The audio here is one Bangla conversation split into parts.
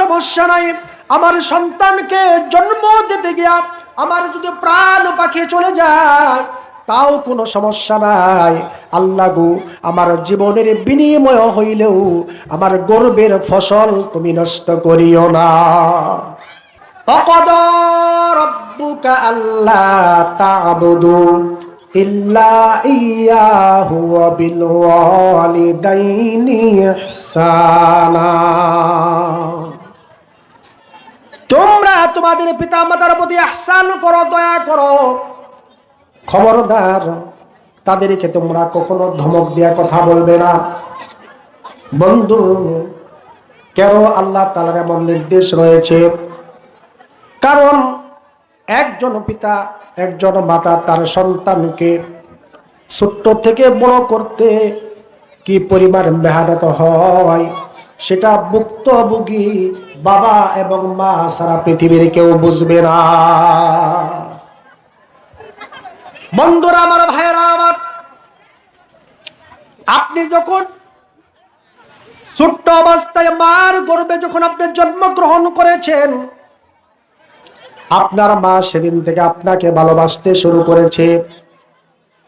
সমস্যা নাই। আমার সন্তানকে জন্ম দিতে গিয়া আমার যদি প্রাণ পাখি চলে যায়, তাও কোনো সমস্যা নাই। আল্লাহ গু, আমার জীবনের বিনিময় হইলেও আমার গর্বের ফসল তুমি নষ্ট করিও না। অকদর আল্লাহ ইল্লা ইয়াহু তোমরা তোমাদের পিতা মাতার প্রতি আহসান করো, দয়া করো। খবরদার, তাদেরকে তোমরা কখনো ধমক দেওয়া কথা বলবে না। বন্ধু, কেন আল্লাহ তালার এমন নির্দেশ রয়েছে? কারণ একজন পিতা, একজন মাতা তার সন্তানকে ছোট্ট থেকে বড় করতে কি পরিমাণ মেহনত হয়? সেটা ভুক্তভোগী বাবা এবং মা সারা পৃথিবীর কেউ বুঝবে না। বন্ধুরা, আমার ভাইয়েরা, আমার আপনি যখন ছোট্ট অবস্থায় মার গর্বে যখন আপনি জন্মগ্রহণ করেছেন, আপনার মা সেদিন থেকে আপনাকে ভালোবাসতে শুরু করেছে।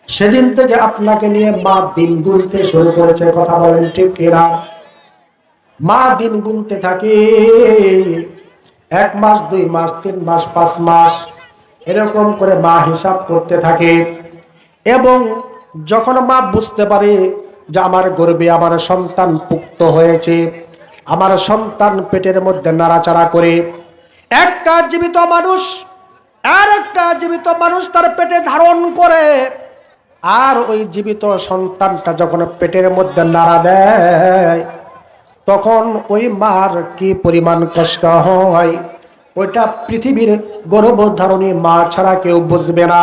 সেদিন থেকে আপনাকে নিয়ে মা দিন গুনতে শুরু করেছে, কথা বলেন ঠিক কিনা? মা দিন গুনতে থাকে। এক মাস, দুই মাস, তিন মাস, পাঁচ মাস এরকম করে মা হিসাব করতে থাকে। এবং যখন মা বুঝতে পারে যে আমার গর্বে আমার সন্তান পুক্ত হয়েছে, আমার সন্তান পেটের মধ্যে নাড়াচাড়া করে, একটা জীবিত মানুষ, আর একটা জীবিত মানুষ তার পেটে ধারণ করে, আর ওই জীবিত সন্তানটা যখন পেটের মধ্যে নাড়া দেয় তখন ওই মার কি পরিমাণ কষ্ট হয়? ওইটা পৃথিবীর গর্ভধারণী মা ছাড়া কেউ বুঝবে না।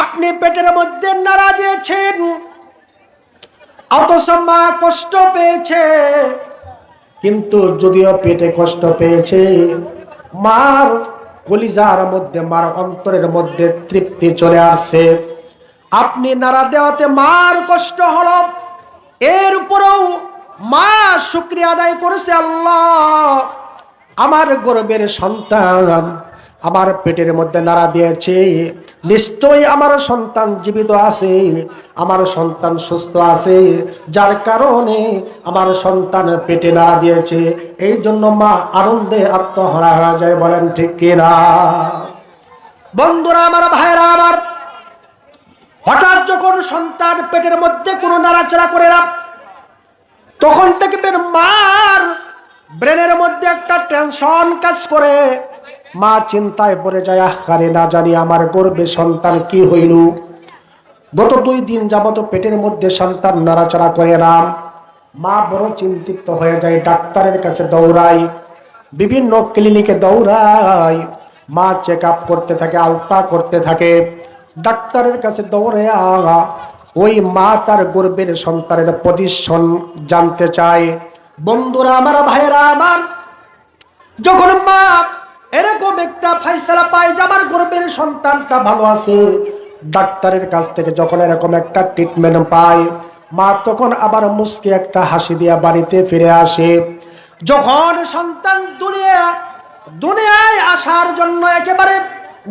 আপনি পেটের মধ্যে নাড়া দিয়েছেন, অথচ মা কষ্ট পেয়েছে। কিন্তু যদিও পেটে কষ্ট পেয়েছে, মার কলিজার মধ্যে, মার অন্তরের মধ্যে তৃপ্তি চলে আসছে। আপনি নাড়া দেওয়াতে মার কষ্ট হলো, এর উপরেও মা শুক্রিয়া আদায় করেছে আল্লাহ। আমার গর্বের সন্তান আমার পেটের মধ্যে নাড়া দিয়েছে। নিশ্চয়ই আমার সন্তান জীবিত আছে, আমার সন্তান সুস্থ আছে। যার কারণে আমার সন্তান পেটে নাড়া দিয়েছে। এই জন্য মা আনন্দে আত্মহারা হয়ে যায়, বলেন ঠিক কিনা? বন্ধুরা, আমার ভাইরা আমার হঠাৎ যখন সন্তান পেটের মধ্যে কোনো নাড়াচাড়া করে না তখন দেখবেন মার। ব্রেনের মধ্যে একটা টেনশন কাজ করে। মা চিন্তায় পড়ে যায় আহারে না জানি আমার গর্বে সন্তান কি হইল? গত দুই দিন যাবত পেটের মধ্যে সন্তান নাড়াচাড়া করে না। মা বড় চিন্তিত হয়ে যায়, ডাক্তারের কাছে দৌড়াই বিভিন্ন ক্লিনিকে দৌড়াই মা চেক করতে থাকে, আলতা করতে থাকে। ডাক্তারের কাছে দৌড়ে ওই মা তার গর্বের সন্তানের পজিশন জানতে চায়। বন্ধুরা, আমার ভাইয়েরা, আমার, যখন মা এরকম একটা ফাইসলা পায় যে আমার গর্বের সন্তানটা ভালো আছে, ডাক্তারের কাছ থেকে যখন এরকম একটা ট্রিটমেন্ট পায়, মা তখন আবার মুসকে একটা হাসি দিয়া বাড়িতে ফিরে আসে। যখন সন্তান দুনিয়া, দুনিয়ায় আসার জন্য একেবারে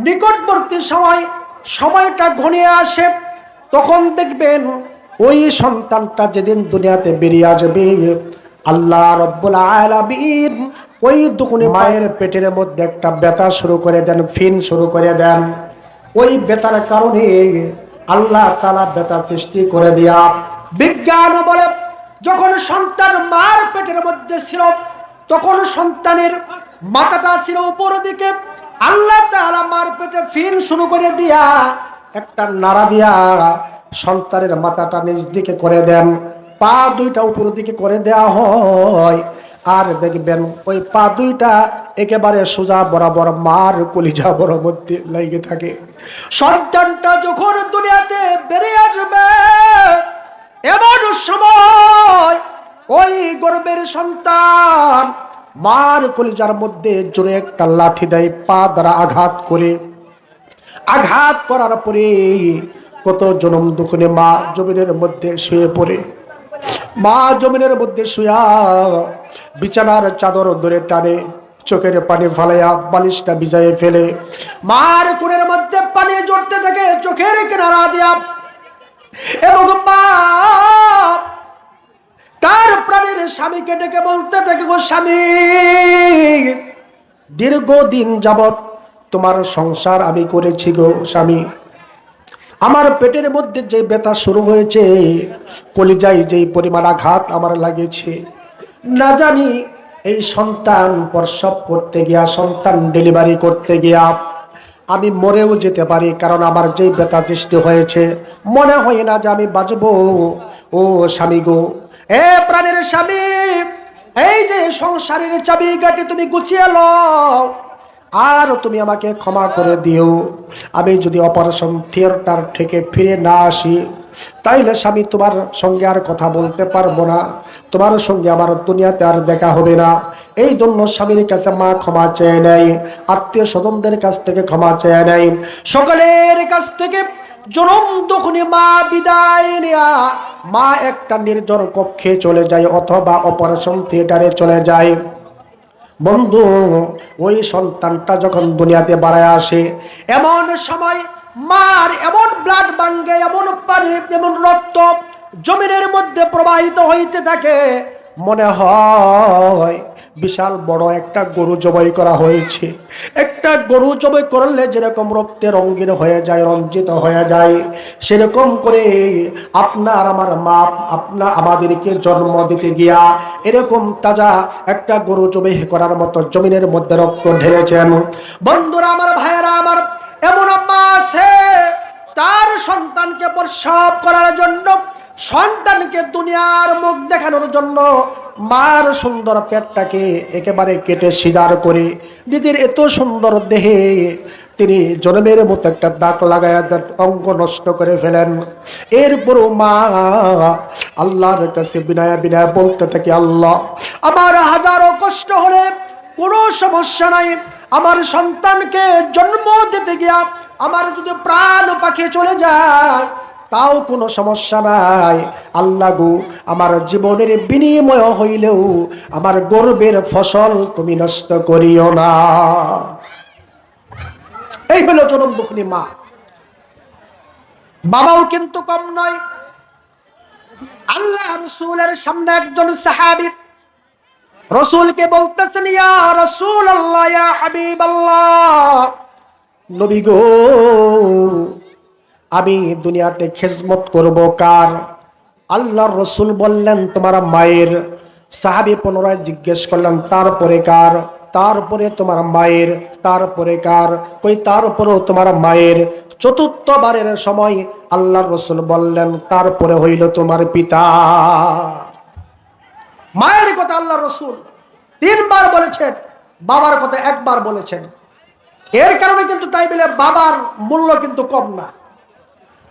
নিকটবর্তী সময়, সময়টা ঘনিয়ে আসে তখন দেখবেন ওই সন্তানটা যেদিন দুনিয়াতে বেরিয়ে আসবে, আল্লাহ রব্বুল আলামিন ওই দুকুনি মায়ের পেটের মধ্যে একটা ব্যথা শুরু করে দেন, ফিন শুরু করে দেন। ওই ব্যথার কারণে আল্লাহ তালা ব্যথা সৃষ্টি করে দিয়া বিজ্ঞান বলে, যখন সন্তান মার পেটের মধ্যে ছিল, তখন সন্তানের মাথাটা ছিল উপর দিকে, আল্লাহ তালা মার পেটে ফিন শুরু করে দিয়া একটা নাড়া দিয়া সন্তানের মাথাটা নিজ দিকে করে দেন, পা দুইটা উপর দিকে করে দেয়া হয়। আর দেখবেন, ওই পা দুইটা একেবারে সোজা বরাবর মার কলিজা মধ্যে লেগে থাকে। সন্তানটা যখন দুনিয়াতে বেড়ে আসবে, এমন সময় ওই গর্বের সন্তান মার কলিজার মধ্যে জোরে একটা লাথি দেয়, পা দ্বারা আঘাত করে। আঘাত করার পরে কত জনম দুখনে মা জমিনের মধ্যে শুয়ে পড়ে। মা জমিনের মধ্যে শুয়া বিছানার চাদর ধরে টানে, চোখের পানি ফালাইয়া বালিশটা ভিজাইয়ে ফেলে। মার কোণের মধ্যে পানি জড়তে থাকে, চোখের কিনারা দিয়া। এবং মা তার প্রাণের স্বামীকে ডেকে বলতে থাকে, গো স্বামী, দীর্ঘদিন যাবৎ তোমার সংসার আমি করেছি গো স্বামী। আমার পেটের মধ্যে যে ব্যথা শুরু হয়েছে, কলিজায় যেই পরিমাণ আঘাত আমার লাগেছে, না জানি এই সন্তান প্রসব করতে গিয়া, সন্তান ডেলিভারি করতে গিয়া আমি মরেও যেতে পারি, কারণ আমার যেই ব্যথা সৃষ্টি হয়েছে, মনে হয় না যে আমি বাঁচবো। ও স্বামী গো, এ প্রাণের স্বামী, এই যে সংসারের চাবি কাটি তুমি গুছিয়ে লও আর তুমি আমাকে ক্ষমা করে দিও। আমি যদি অপারেশন থিয়েটার থেকে ফিরে না আসি, তাইলে স্বামী তোমার সঙ্গে আর কথা বলতে পারব না। তোমার সঙ্গে আমার দুনিয়াতে আর দেখা হবে না। এই জন্য স্বামীর কাছে মা ক্ষমা চেয়ে নেয়, আত্মীয় স্বজনদের কাছ থেকে ক্ষমা চেয়ে নেয়। সকলের কাছ থেকে জনম তখনই মা বিদায় নেয়া। মা একটা নির্জন কক্ষে চলে যায় অথবা অপারেশন থিয়েটারে চলে যায়। বন্ধু, ওই সন্তানটা যখন দুনিয়াতে বাড়ায় আসে, এমন সময় মার এমন ব্লাড বাঙ্গে এমন পানি, এমন রক্ত জমিনের মধ্যে প্রবাহিত হইতে থাকে, মনে হয় বিশাল বড় একটা গরু জবাই করা হয়েছে। একটা গরু জবাই করলে যেরকম রক্তে রঙিন হয়ে যায়, রঞ্জিত হয়ে যায়, সেরকম করে আপনার আমার মা, আপনা, আমাদেরকে জন্ম দিতে গিয়া এরকম তাজা একটা গরু জবাই করার মতো জমিনের মধ্যে রক্ত ঢেলেছেন। বন্ধুরা, আমার ভাইয়েরা, আমার এমন আম্মা আছে, তার সন্তানকে প্রসব করার জন্য সন্তানকে দুনিয়ার মুখ দেখানোর জন্য মার সুন্দর পেটটাকে একেবারে কেটে সিজার করে নিজের এত সুন্দর দেহে তিনি জন্মের মতো একটা দাগ লাগায় তার অঙ্গ নষ্ট করে ফেলেন। এরপরও মা আল্লাহর কাছে বিনায় বিনায় বলতে থাকে, আল্লাহ, আমার হাজারো কষ্ট হলে কোনো সমস্যা নাই। আমার সন্তানকে জন্ম দিতে গিয়া আমার যদি প্রাণ পাখি চলে যায় তাও কোনো সমস্যা নাই। আল্লাহ গো, আমার জীবনের বিনিময় হইলেও আমার গর্বের ফসল তুমি নষ্ট করিও না। এই হলো জনম দুঃখী মা। বাবাও কিন্তু কম নয়। আল্লাহ রসুলের সামনে একজন সাহাবি রসুলকে বলতেছেন রসুল আল্লাহ হাবিব আল্লাহ নবী গো আমি দুনিয়াতে খেজমত করব কার? আল্লাহর রসুল বললেন, তোমার মায়ের। সাহাবি পুনরায় জিজ্ঞেস করলেন, তারপরে কার? তারপরে তোমার মায়ের। তারপরে কার? কই, তারপরেও তোমার মায়ের। চতুর্থবারের সময় আল্লাহর রসুল বললেন, তারপরে হইল তোমার পিতা। মায়ের কথা আল্লাহ রসুল তিনবার বলেছেন, বাবার কথা একবার বলেছেন। এর কারণে কিন্তু তাই বলে বাবার মূল্য কিন্তু কম না।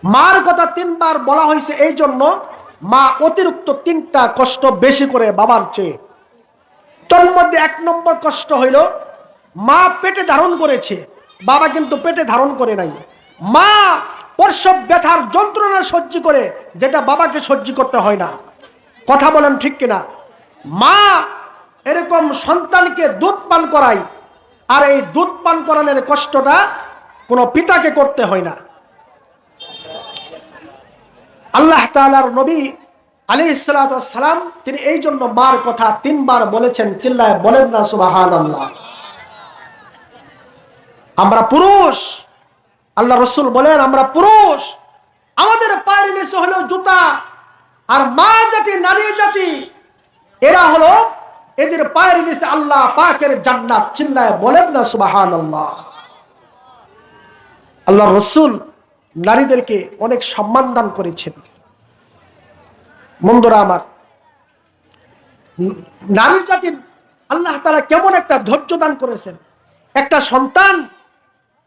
মার কথা তিনবার বলা হয়েছে এই জন্য মা অতিরিক্ত তিনটা কষ্ট বেশি করে বাবার চেয়ে। তোর মধ্যে এক নম্বর কষ্ট হইল, মা পেটে ধারণ করেছে, বাবা কিন্তু পেটে ধারণ করে নাই। মা প্রসব ব্যথার যন্ত্রণা সহ্য করে, যেটা বাবাকে সহ্য করতে হয় না। কথা বলেন ঠিক কিনা? মা এরকম সন্তানকে দুধ পান করায়, আর এই দুধ পান করানোর কষ্টটা কোনো পিতাকে করতে হয় না। আল্লাহ তালার নবী আলী সালাম, তিনি এই জন্য মার কথা তিনবার বলেছেন, চিল্লায় বলেন না সুবাহান আল্লাহ আমরা পুরুষ, আল্লাহ রসুল বলেন, আমরা পুরুষ। আমাদের পায়ের নিচে হলো জুতা, আর মা জাতি, নারী জাতি, এরা হলো এদের পায়ের নিচে আল্লাহ পাকের জান্নাত, চিল্লায় বলেন না সুবাহান আল্লাহ আল্লাহ রসুল নারীদেরকে অনেক সম্মান দান করেছেন বন্ধুরা আমার, নারী জাতির আল্লাহ তারা কেমন একটা ধৈর্য দান করেছেন একটা সন্তান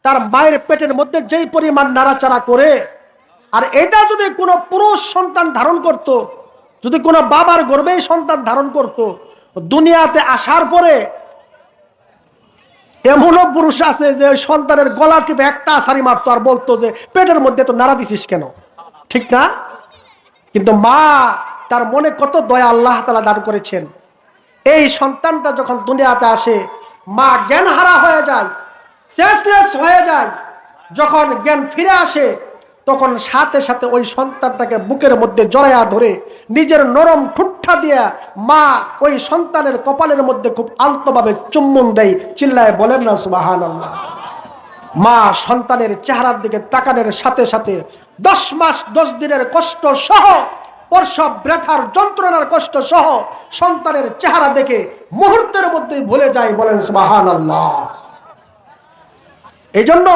তার মায়ের পেটের মধ্যে যেই পরিমাণ নাড়াচাড়া করে, আর এটা যদি কোনো পুরুষ সন্তান ধারণ করত। যদি কোনো বাবার গর্বেই সন্তান ধারণ করত। দুনিয়াতে আসার পরে এমনও পুরুষ আছে যে সন্তানের গলা টিপে একটা সারি মারতো আর বলতো যে, পেটের মধ্যে তো নাড়া দিছিস কেন? ঠিক না? কিন্তু মা তার মনে কত দয়া আল্লাহ তালা দান করেছেন। এই সন্তানটা যখন দুনিয়াতে আসে, মা জ্ঞান হারা হয়ে যায়, শেষ হয়ে যায়। যখন জ্ঞান ফিরে আসে তখন সাথে সাথে ওই সন্তানটাকে বুকের মধ্যে জড়াইয়া ধরে নিজের নরম ঠুট্টা দিয়ে মা ওই সন্তানের কপালের মধ্যে খুব আলতোভাবে চুম্বন দেয়, চিল্লায় বলেন না সুবাহান আল্লাহ মা সন্তানের চেহারার দিকে তাকানোর সাথে সাথে দশ মাস, দশ দিনের কষ্ট সহ, প্রসব, ব্যথার যন্ত্রণার কষ্ট সহ সন্তানের চেহারা দেখে মুহূর্তের মধ্যেই ভুলে যায় বলেন সুবাহান আল্লাহ এই জন্য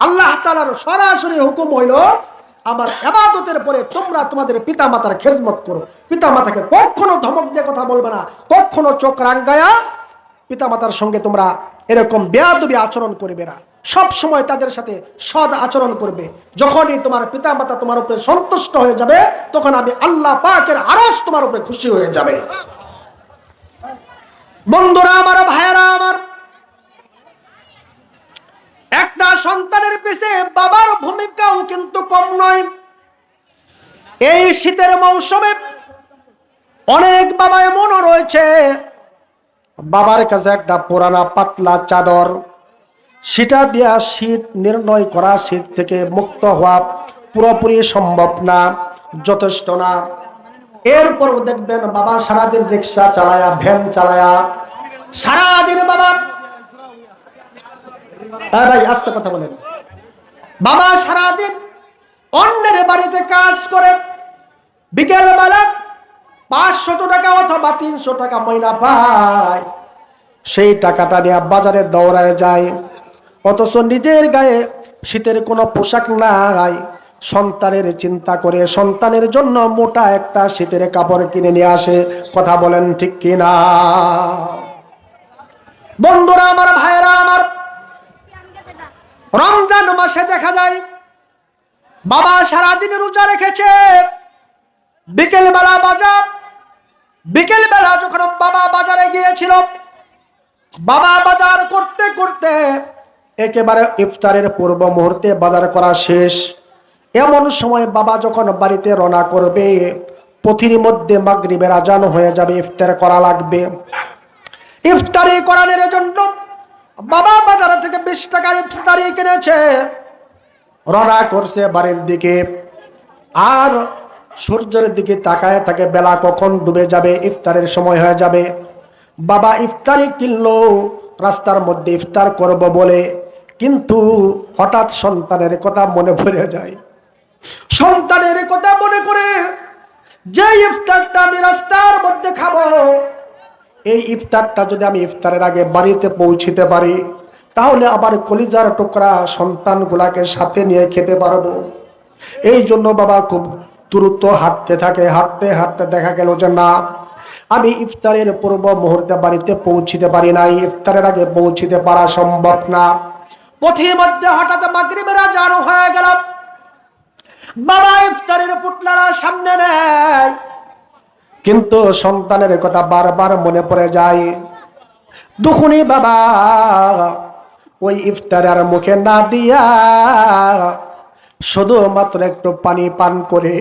আল্লাহ তালার সরাসরি হুকুম হইল, আমার এবাদতের পরে তোমরা তোমাদের পিতা মাতার খেজমত করো। পিতা মাতাকে কখনো ধমক দিয়ে কথা বলবে না, কখনো চোখ রাঙ্গায়া পিতা মাতার সঙ্গে তোমরা এরকম বেয়াদবি আচরণ করবে না। সব সময় তাদের সাথে সদ আচরণ করবে। যখনই তোমার পিতা মাতা তোমার উপরে সন্তুষ্ট হয়ে যাবে, তখন আমি আল্লাহ পাকের আরস তোমার উপরে খুশি হয়ে যাবে। বন্ধুরা, আমার ভাইয়েরা, আমার একটা সন্তানের পিছে বাবার ভূমিকাও কিন্তু কম নয়। এই শীতের মৌসুমে অনেক বাবা এমনও রয়েছে, বাবার কাছে একটা পুরানা পাতলা চাদর, সেটা দিয়া শীত নির্ণয় করা শীত থেকে মুক্ত হওয়া পুরোপুরি সম্ভব না, যথেষ্ট না। এরপর দেখবেন বাবা সারাদিন রিক্সা চালায়া, ভ্যান চালায়া, সারাদিন বাবা হ্যাঁ ভাই, আস্তে কথা বলেন। বাবা সারাদিন অন্যের বাড়িতে কাজ করে বিকেল বেলা পাঁচশত টাকা অথবা তিনশো টাকা ময়না পায়। সেই টাকাটা নিয়ে বাজারে দৌড়ায় যায়। অথচ নিজের গায়ে শীতের কোনো পোশাক নাই। সন্তানের চিন্তা করে সন্তানের জন্য মোটা একটা শীতের কাপড় কিনে নিয়ে আসে। কথা বলেন ঠিক কিনা? বন্ধুরা, আমার ভাইয়েরা, আমার রমজান মাসে দেখা যায়, বাবা সারাদিন রোজা রেখেছে। বিকেল বেলা বাজার বিকেল বেলা যখন বাবা বাজারে গিয়েছিল, বাবা বাজার করতে করতে একেবারে ইফতারের পূর্ব মুহূর্তে বাজার করা শেষ। এমন সময় বাবা যখন বাড়িতে রওনা করবে, পথির মধ্যে মাগরিবের আজান হয়ে যাবে, ইফতার করা লাগবে। ইফতারি করানোর জন্য বাবা বাজার থেকে বিশ টাকার ইফতারি কিনেছে। রওনা করছে বাড়ির দিকে। আর সূর্যের দিকে তাকায় থাকে, বেলা কখন ডুবে যাবে, ইফতারের সময় হয়ে যাবে। বাবা ইফতারি কিনলো, রাস্তার মধ্যে ইফতার করব বলে। কিন্তু হঠাৎ সন্তানের কথা মনে পড়ে যায়। সন্তানের কথা মনে করে যে ইফতারটা আমি রাস্তার মধ্যে খাব এই ইফতারটা যদি আমি ইফতারের আগে বাড়িতে পৌঁছিতে পারি, তাহলে আবার কলিজার টুকরা সন্তানগুলাকে সাথে নিয়ে খেতে পারব। এই জন্য বাবা খুব দ্রুত হাঁটতে থাকে, হাঁটতে হাঁটতে দেখা গেল যে না, আমি ইফতারের পূর্ব মুহূর্তে বাড়িতে পৌঁছিতে পারি নাই, ইফতারের আগে পৌঁছিতে পারা সম্ভব না। পথের মধ্যে হঠাৎ মাগরিবেরা হয়ে গেল। বাবা ইফতারের পুটলারা সামনে নেয়। কিন্তু সন্তানের কথা বারবার মনে পড়ে যায়। দুখুনি বাবা, ওই ইফতারের মুখে না দিয়া শুধুমাত্র একটু পানি পান করে,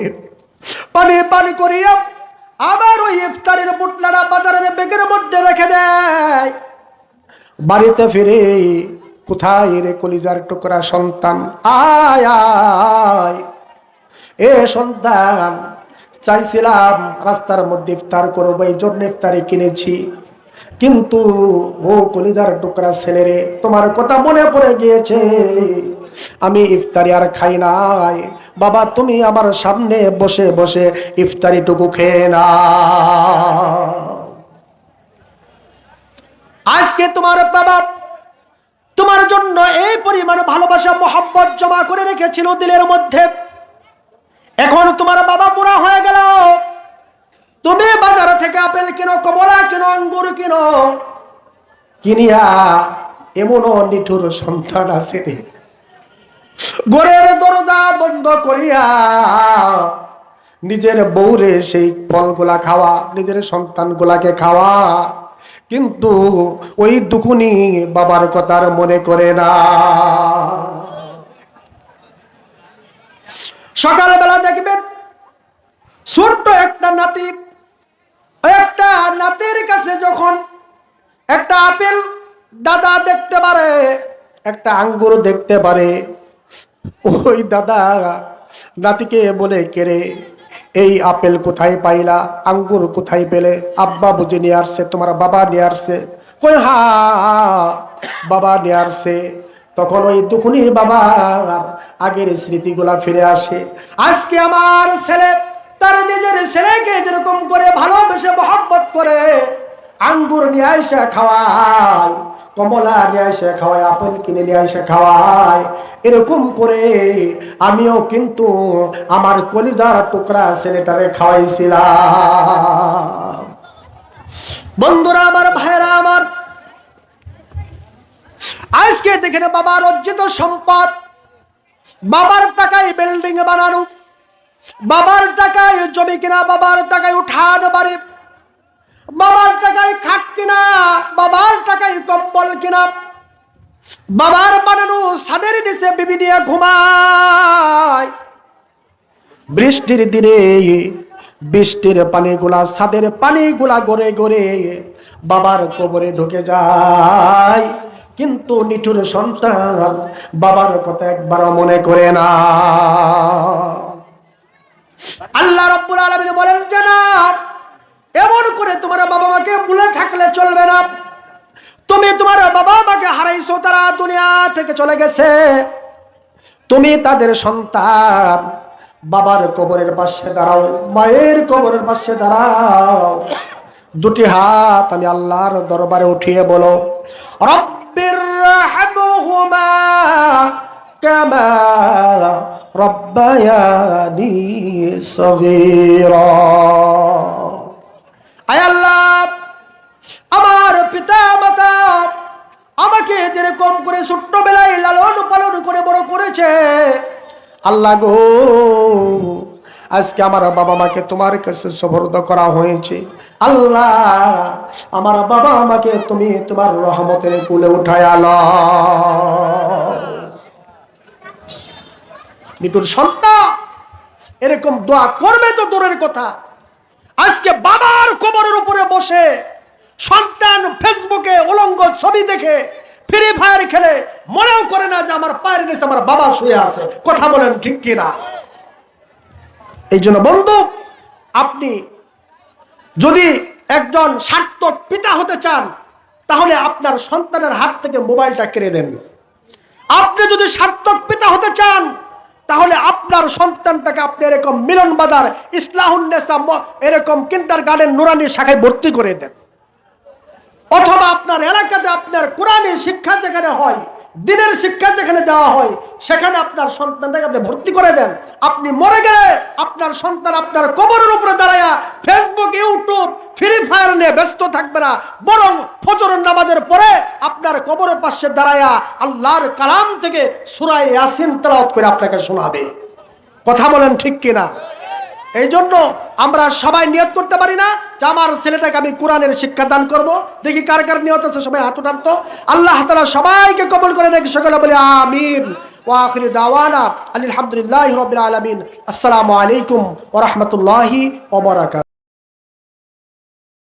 পানি পান করিয়া আবার ওই ইফতারের পুটলাটা বাজারের বেগের মধ্যে রেখে দেয়। বাড়িতে ফিরে কোথায় রে কলিজার টুকরা সন্তান? আয় আয়, এ সন্তান চাইছিলাম রাস্তার মধ্যে ইফতার করব, এই জন্য ইফতারি কিনেছি। কিন্তু ও কলিদার টুকরা ছেলেরে, তোমার কথা মনে পড়ে গিয়েছে। আমি ইফতারি আর খাই নাই। বাবা, তুমি আমার সামনে বসে বসে ইফতারিটুকু খেয়ে না আজকে তোমার বাবা তোমার জন্য এই পরিমাণ ভালোবাসা মোহাম্মত জমা করে রেখেছিল দিলের মধ্যে। এখন তোমার বাবা বুড়া হয়ে গেল। তুমি বাজার থেকে আপেল কিনো, কমলা কিনো, আঙ্গুর কিনো। কিনিয়া এমনও নিঠুর সন্তান আছে রে। ঘরের দরজা বন্ধ করিয়া নিজের বউরে সেই ফলগুলা খাওয়া, নিজের সন্তানগুলাকে খাওয়া। কিন্তু ওই দুকুনি বাবার কথার মনে করে না। সকালবেলা দেখবেন ছোট্ট একটা নাতি, একটা নাতির কাছে যখন একটা আপেল দাদা দেখতে পারে, একটা আঙ্গুর দেখতে পারে, ওই দাদা নাতিকে বলে কেরে এই আপেল কোথায় পাইলা? আঙ্গুর কোথায় পেলে? আব্বা বুঝে নিয়ে আসছে, তোমার বাবা নিয়ে আসছে। কই হা, বাবা নিয়ে আসছে। তখন ওই দুখুনি বাবা আগের স্মৃতিগুলা ফিরে আসে। আজকে আমার ছেলে, তার নিজের ছেলেকে যেরকম করে ভালোবেসে মহব্বত করে, আঙ্গুর নিয়ে আইসা খাওয়ায়, কমলা নিয়ে আইসা খাওয়ায়, আপেল কিনে নিয়ে আইসা খাওয়ায়, এরকম করে আমিও কিন্তু আমার কলিজার টুকরা ছেলেটারে খাওয়াইছিলাম। বন্ধুরা, আমার ভাইরা আমার আজকে দেখেন বাবার অর্জিত সম্পদ। বাবার টাকায় বিল্ডিং বানানো। বাবার টাকায় জমি কিনা, বাবার টাকায় উঠান বাড়ি। বাবার টাকায় খাট কিনা, বাবার টাকায় কম্বল কিনা। বাবার বানানো সাদের নিচে বিবি ঘুমায়। বৃষ্টির দিনে বৃষ্টির পানিগুলা, ছাদের পানিগুলা গড়ে গড়ে বাবার কবরে ঢুকে যায়। কিন্তু নিঠুর সন্তান বাবার কথা একবারও মনে করে না। আল্লাহ রব্বুল আলমিন বলেন যে না এমন করে তোমার বাবা মাকে ভুলে থাকলে চলবে না। তুমি তোমার বাবা মাকে হারাইছো, তারা দুনিয়া থেকে চলে গেছে। তুমি তাদের সন্তান, বাবার কবরের পাশে দাঁড়াও, মায়ের কবরের পাশে দাঁড়াও। দুটি হাত আমি আল্লাহর দরবারে উঠিয়ে বলো রব্বির রাহমহুমা কামা রব্বায়ানি সগীরা আয় আল্লাহ, আমার পিতা মাতা আমাকে যেরকম করে ছোট্টবেলায় লালন পালন করে বড় করেছে, আল্লাহ গো আজকে আমার বাবা মাকে তোমার কাছে সফরদ করা হয়েছে। আল্লাহ, আমার বাবা আমাকে তুমি তোমার রহমতের কুলে উঠায় আলো। মিটুর সন্তান, এরকম দোয়া করবে তো দূরের কথা। আজকে বাবার কবরের উপরে বসে সন্তান ফেসবুকে উলঙ্গ ছবি দেখে ফ্রি ফায়ার খেলে, মনেও করে না যে আমার পায়ের নিচে আমার বাবা শুয়ে আছে। কথা বলেন ঠিক কিনা? এই জন্য বন্ধু, আপনি যদি একজন সার্থক পিতা হতে চান, তাহলে আপনার সন্তানের হাত থেকে মোবাইলটা কেড়ে নেন। আপনি যদি সার্থক পিতা হতে চান, তাহলে আপনার সন্তানটাকে আপনি এরকম মিলন বাজার ইসলাহুন্নেসা এরকম কিন্টার গার্ডেন নুরানি শাখায় ভর্তি করে দেন। অথবা আপনার এলাকাতে আপনার কোরআনের শিক্ষা যেখানে হয় দিনের শিক্ষা যেখানে দেওয়া হয়, সেখানে আপনার সন্তানটাকে আপনি ভর্তি করে দেন। আপনি মরে গেলে আপনার সন্তান আপনার কবরের উপরে দাঁড়ায়া ফেসবুক ইউটিউব ফ্রি ফায়ার নিয়ে ব্যস্ত থাকবে না। বরং ফজরের নামাজের পরে আপনার কবরের পাশে দাঁড়ায়া আল্লাহর কালাম থেকে সুরাই ইয়াসিন তেলাওয়াত করে আপনাকে শোনাবে। কথা বলেন ঠিক কিনা? এই জন্য আমরা সবাই নিয়ত করতে পারি না যে আমার ছেলেটাকে আমি কোরআনের শিক্ষা দান করব। দেখি কার কার নিয়ত আছে, সবাই হাত উঠান তো। আল্লাহ তালা সবাইকে কবল করে নাকি, সকলে বলে আমিন। ওয়াখির দাওয়ানা আলহামদুলিল্লাহ রবিল আলমিন। আসসালামু আলাইকুম ওরহমতুল্লাহি ওবরাকাত